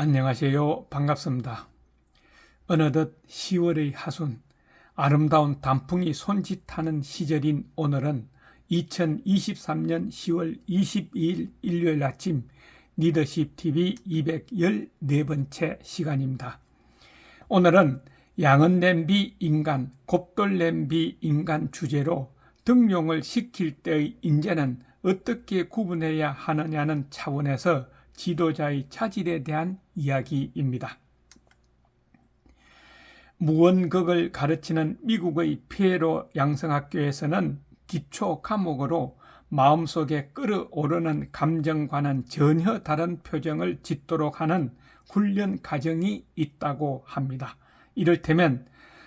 안녕하세요. 반갑습니다. 어느덧 10월의 하순, 아름다운 단풍이 손짓하는 시절인 오늘은 2023년 10월 22일 일요일 아침 리더십 TV 214번째 시간입니다. 오늘은 양은 냄비 인간, 곱돌 냄비 인간 주제로 등용을 시킬 때의 인재는 어떻게 구분해야 하느냐는 차원에서 지도자의 차질에 대한 이야기입니다. 무언극을 가르치는 미국의 피에로 양성학교에서는 기초 과목으로 마음속에 끓어오르는 감정과는 전혀 다른 표정을 짓도록 하는 훈련 과정이 있다고 합니다. 이를테면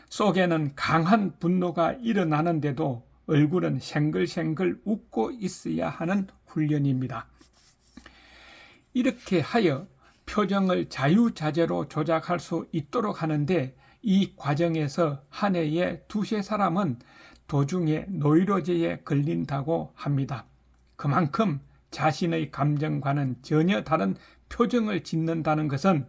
속에는 강한 분노가 일어나는데도 얼굴은 생글생글 웃고 있어야 하는 훈련입니다. 이렇게 하여 표정을 자유자재로 조작할 수 있도록 하는데 이 과정에서 한 해에 두세 사람은 도중에 노이로제에 걸린다고 합니다. 그만큼 자신의 감정과는 전혀 다른 표정을 짓는다는 것은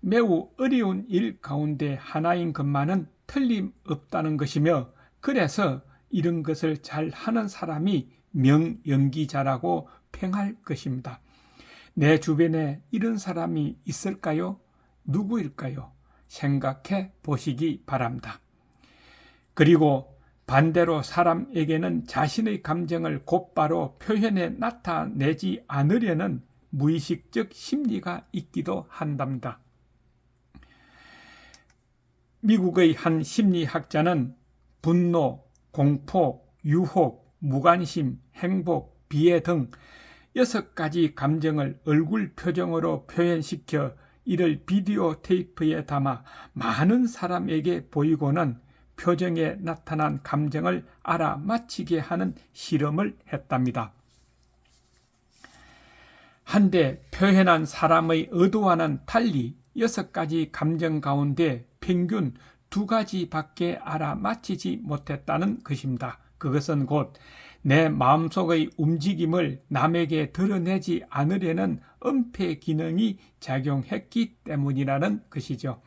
매우 어려운 일 가운데 하나인 것만은 틀림없다는 것이며 그래서 이런 것을 잘 하는 사람이 명연기자라고 평할 것입니다. 내 주변에 이런 사람이 있을까요? 누구일까요? 생각해 보시기 바랍니다. 그리고 반대로 사람에게는 자신의 감정을 곧바로 표현해 나타내지 않으려는 무의식적 심리가 있기도 한답니다. 미국의 한 심리학자는 분노, 공포, 유혹, 무관심, 행복, 비애 등 여섯 가지 감정을 얼굴 표정으로 표현시켜 이를 비디오 테이프에 담아 많은 사람에게 보이고는 표정에 나타난 감정을 알아맞히게 하는 실험을 했답니다. 한데 표현한 사람의 의도와는 달리 여섯 가지 감정 가운데 평균 두 가지밖에 알아맞히지 못했다는 것입니다. 그것은 곧 내 마음속의 움직임을 남에게 드러내지 않으려는 은폐 기능이 작용했기 때문이라는 것이죠.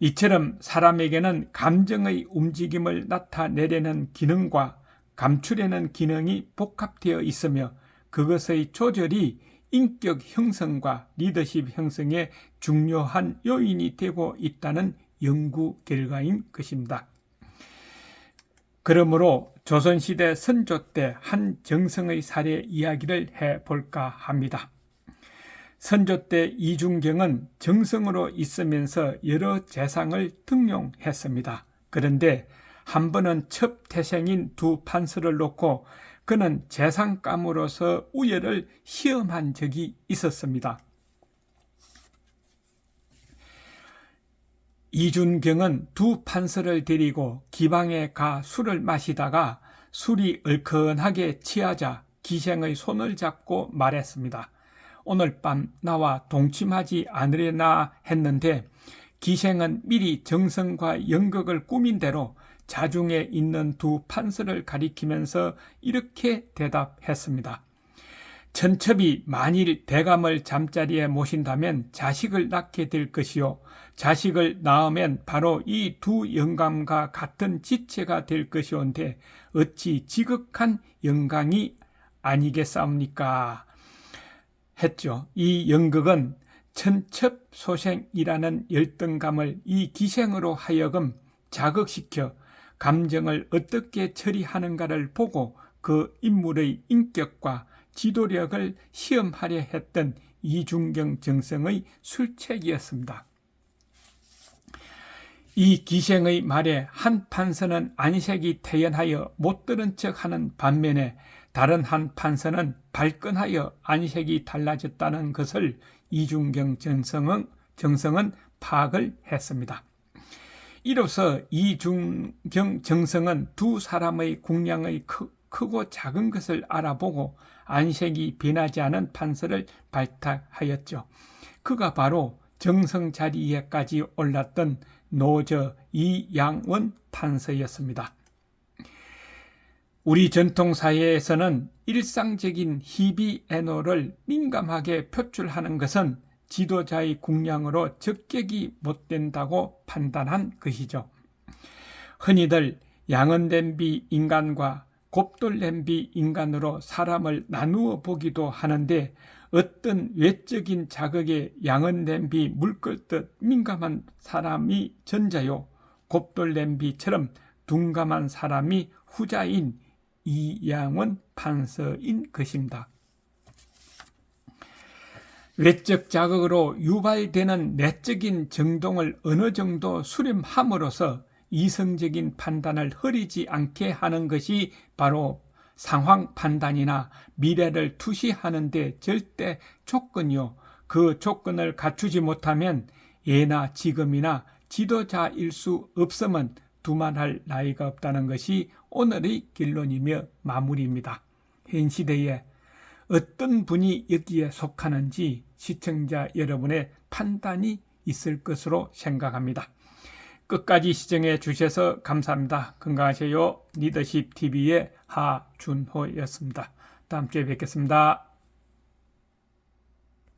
이처럼 사람에게는 감정의 움직임을 나타내려는 기능과 감추려는 기능이 복합되어 있으며 그것의 조절이 인격 형성과 리더십 형성에 중요한 요인이 되고 있다는 연구 결과인 것입니다. 그러므로 조선시대 선조 때 한 정성의 사례 이야기를 해볼까 합니다. 선조 때 이중경은 정성으로 있으면서 여러 재상을 등용했습니다. 그런데 한 번은 첩태생인 두 판서를 놓고 그는 재상감으로서 우열을 시험한 적이 있었습니다. 이준경은 두 판서를 데리고 기방에 가 술을 마시다가 술이 얼큰하게 취하자 기생의 손을 잡고 말했습니다. 오늘 밤 나와 동침하지 않으려나 했는데 기생은 미리 정성과 연극을 꾸민 대로 자중에 있는 두 판서를 가리키면서 이렇게 대답했습니다. 천첩이 만일 대감을 잠자리에 모신다면 자식을 낳게 될 것이요. 자식을 낳으면 바로 이 두 영감과 같은 지체가 될 것이온데 어찌 지극한 영광이 아니겠사옵니까? 했죠. 이 연극은 천첩소생이라는 열등감을 이 기생으로 하여금 자극시켜 감정을 어떻게 처리하는가를 보고 그 인물의 인격과 지도력을 시험하려 했던 이중경 정성의 술책이었습니다. 이 기생의 말에 한 판서는 안색이 태연하여 못 들은 척 하는 반면에 다른 한 판서는 발끈하여 안색이 달라졌다는 것을 이중경 정성은, 정성은 파악을 했습니다. 이로써 이중경 정성은 두 사람의 공량의 크, 크고 작은 것을 알아보고 안색이 변하지 않은 판서를 발탁하였죠. 그가 바로 정성 자리에까지 올랐던 노저 이양원 판서였습니다. 우리 전통사회에서는 일상적인 희비 애노를 민감하게 표출하는 것은 지도자의 국량으로 적격이 못 된다고 판단한 것이죠. 흔히들 양은냄비 인간과 곱돌냄비 인간으로 사람을 나누어 보기도 하는데 어떤 외적인 자극에 양은냄비 물끓듯 민감한 사람이 전자요 곱돌냄비처럼 둔감한 사람이 후자인 이양원 판서인 것입니다. 외적 자극으로 유발되는 내적인 정동을 어느 정도 수렴함으로써 이성적인 판단을 흐리지 않게 하는 것이 바로 상황 판단이나 미래를 투시하는 데 절대 조건이요. 그 조건을 갖추지 못하면 예나 지금이나 지도자일 수 없으면 두말할 나이가 없다는 것이 오늘의 결론이며 마무리입니다. 현 시대에 어떤 분이 여기에 속하는지 시청자 여러분의 판단이 있을 것으로 생각합니다. 끝까지 시청해 주셔서 감사합니다. 건강하세요. 리더십 TV의 하준호였습니다. 다음 주에 뵙겠습니다.